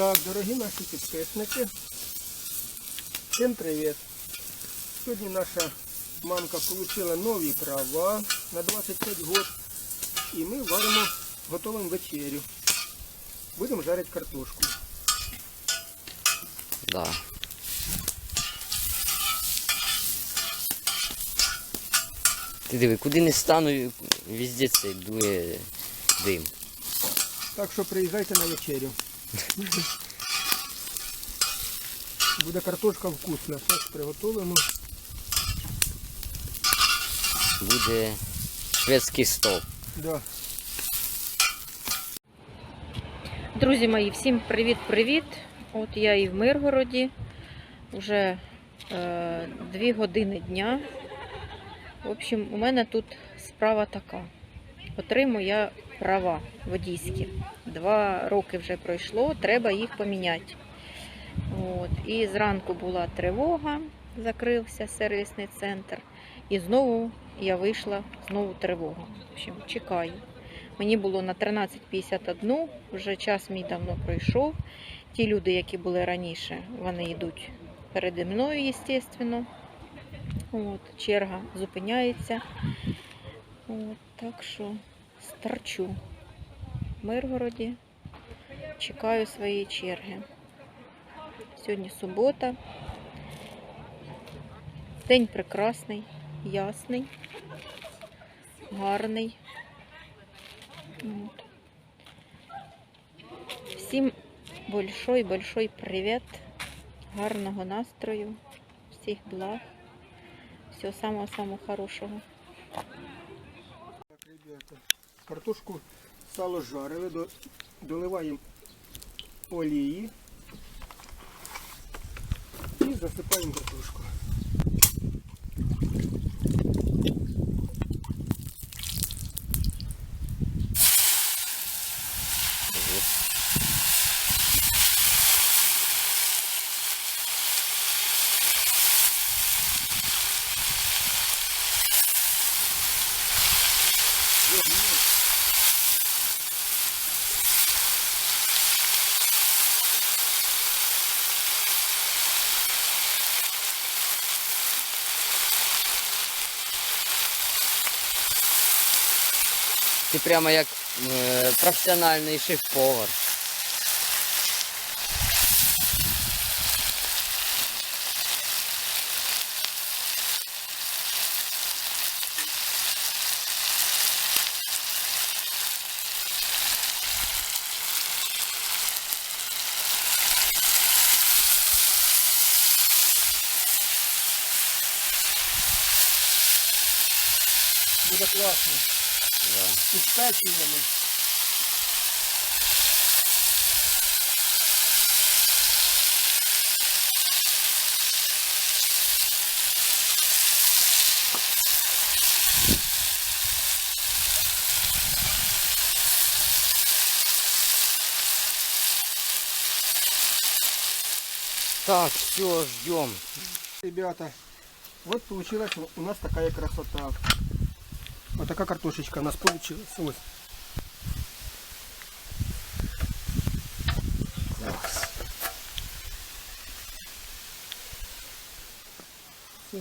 Так, дорогі наші підписники, всім привіт! Сьогодні наша мамка отримала нові права на 25 год і ми варимо, готуємо вечерю. Будемо жарити картошку. Да. Ти диви, куди не стану, везде цей дує дим. Так що приїжджайте на вечерю. Буде картошка вкусна, все приготовлено. Буде шведський стол. Да. Друзі мої, всім привіт-привіт! От я і в Миргороді. Вже е, дві години дня. В общем, у мене тут справа така. Отримую я права водійські. Два роки вже пройшло, треба їх поміняти. От. І зранку була тривога, закрився сервісний центр. І знову я вийшла, знову тривога. В общем, чекаю. Мені було на 13.51, вже час мій давно пройшов. Ті люди, які були раніше, вони йдуть переді мною, звісно. От, черга зупиняється. От, так що старчу в Миргороді, чекаю своєї черги. Сьогодні субота. День прекрасний, ясний, гарний. Вот. Всім большой-большой привіт, гарного настрою, всіх благ, всього самого-самого хорошого. Картошку сало жарили, доливаємо олії і засипаємо картошку. Ти прямо як е, професіональний шеф-повар. Буде класно. Да. І з печеннями. Так, все, ждем. Ребята, вот получилась у нас такая красота. Вот такая картошечка у нас получилась. Вот. Всё.